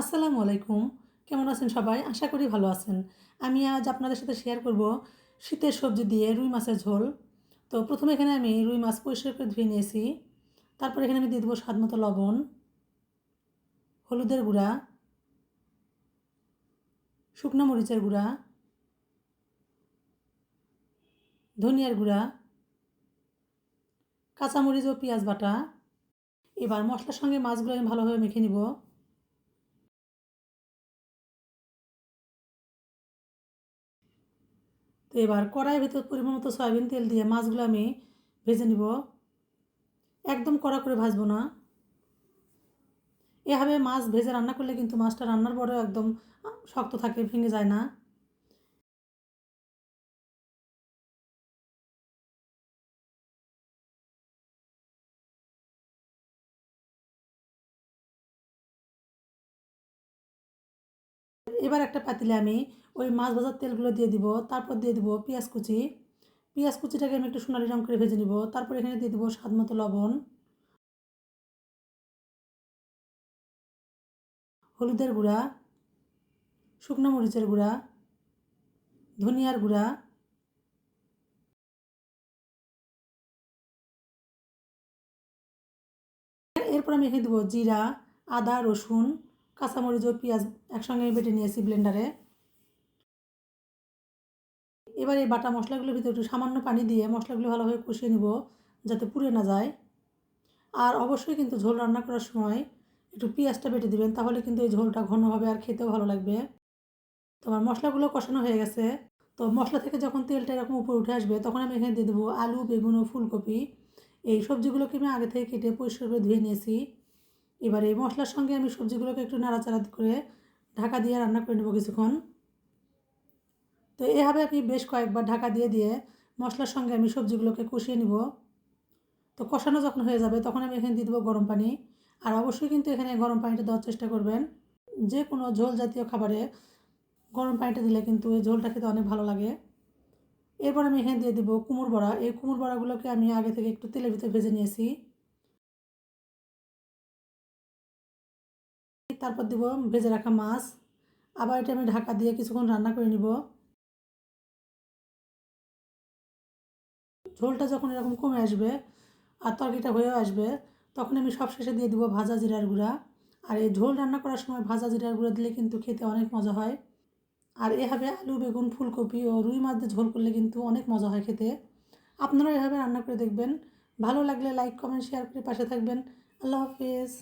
আসসালামু আলাইকুম। কেমন আছেন সবাই? আশা করি ভালো আছেন। আমি আজ আপনাদের সাথে শেয়ার করব শীতের সবজি দিয়ে রুই মাছের ঝোল। তো প্রথমে এখানে আমি রুই মাছ পরিষ্কার করে ধুয়ে নিয়েছি। তারপর এখানে আমি দিয়ে দেবো স্বাদ মতো লবণ, হলুদের গুঁড়া, শুকনো মরিচের গুঁড়া, ধনিয়ার গুঁড়া, কাঁচামরিচ ও পেঁয়াজ বাটা। এবার মশলার সঙ্গে মাছগুলো আমি ভালোভাবে মেখে নিব। তো এবার কড়াইয়ের ভেতর পরিমাণ মতো সয়াবিন তেল দিয়ে মাছগুলো আমি ভেজে নিব। একদম কড়া করে ভাজবো না। এভাবে মাছ ভেজে রান্না করলে কিন্তু মাছটা রান্নার পরেও একদম শক্ত থাকে, ভেঙে যায় না। এবার একটা পাতিলে আমি ওই মাছ ভাজার তেলগুলো দিয়ে দিব, তারপর দিয়ে দিব পেঁয়াজ কুচি। পেঁয়াজ কুচিটাকে আমি একটু সোনালি রঙ করে ভেজে নিব, তারপর এখানে দিয়ে দিব স্বাদ মতো লবণ। হলুদের গুঁড়া, শুকনো মরিচের গুঁড়া, ধনিয়ার গুঁড়া। এরপর আমি এখানে দেবো জিরা, আদা, রসুন। কাঁচামরিচ ও পেঁয়াজ একসঙ্গে বেটে নিয়েছি ব্লেন্ডারে। এবার এই বাটা মশলাগুলোর ভিতরে একটু সামান্য পানি দিয়ে মশলাগুলো ভালোভাবে কষিয়ে নিব যাতে পুড়ে না যায়। আর অবশ্যই কিন্তু ঝোল রান্না করার সময় একটু পেঁয়াজটা বেটে দিবেন, তাহলে কিন্তু এই ঝোলটা ঘন হবে আর খেতেও ভালো লাগবে। তোমার মশলাগুলো কষানো হয়ে গেছে, তো মশলা থেকে যখন তেলটা এরকম উপরে উঠে আসবে, তখন আমি এখানে দিয়ে দেবো আলু, বেগুন ও ফুলকপি। এই সবজিগুলোকে আমি আগে থেকে কেটে পরিষ্কার করে ধুয়ে নিয়েছি। এবার এই মশলার সঙ্গে আমি সবজিগুলোকে একটু নাড়াচাড়া করে ঢাকা দিয়ে রান্না করে নেব কিছুক্ষণ। তো এভাবে আমি বেশ কয়েকবার ঢাকা দিয়ে দিয়ে মশলার সঙ্গে আমি সবজিগুলোকে কষিয়ে নিব। তো কষানো যখন হয়ে যাবে তখন আমি এখানে দিয়ে দেবো গরম পানি। আর অবশ্যই কিন্তু এখানে গরম পানিটা দেওয়ার চেষ্টা করবেন। যে কোনো ঝোল জাতীয় খাবারে গরম পানিটা দিলে কিন্তু এই ঝোলটা খেতে অনেক ভালো লাগে। এরপর আমি এখানে দিয়ে দেবো কুমড় বড়া। এই কুমড় বড়াগুলোকে আমি আগে থেকে একটু তেলের ভিতরে ভেজে নিয়েছি। তারপর দিব ভেজে রাখা মাছ। আবার এটা আমি ঢাকা দিয়ে কিছুক্ষণ রান্না করে নিব। ঝোলটা যখন এরকম কমে আসবে আর তরকারিটা হয়েও আসবে, তখন আমি সব শেষে দিয়ে দিব ভাজা জিরার গুঁড়া। আর এই ঝোল রান্না করার সময় ভাজা জিরার গুঁড়া দিলে কিন্তু খেতে অনেক মজা হয়। আর এভাবে আলু, বেগুন, ফুলকপি ও রুই মাছ দিয়ে ঝোল করলে কিন্তু অনেক মজা হয় খেতে। আপনারাও এভাবে রান্না করে দেখবেন। ভালো লাগলে লাইক কমেন্ট শেয়ার করে পাশে থাকবেন। আল্লাহ হাফিজ।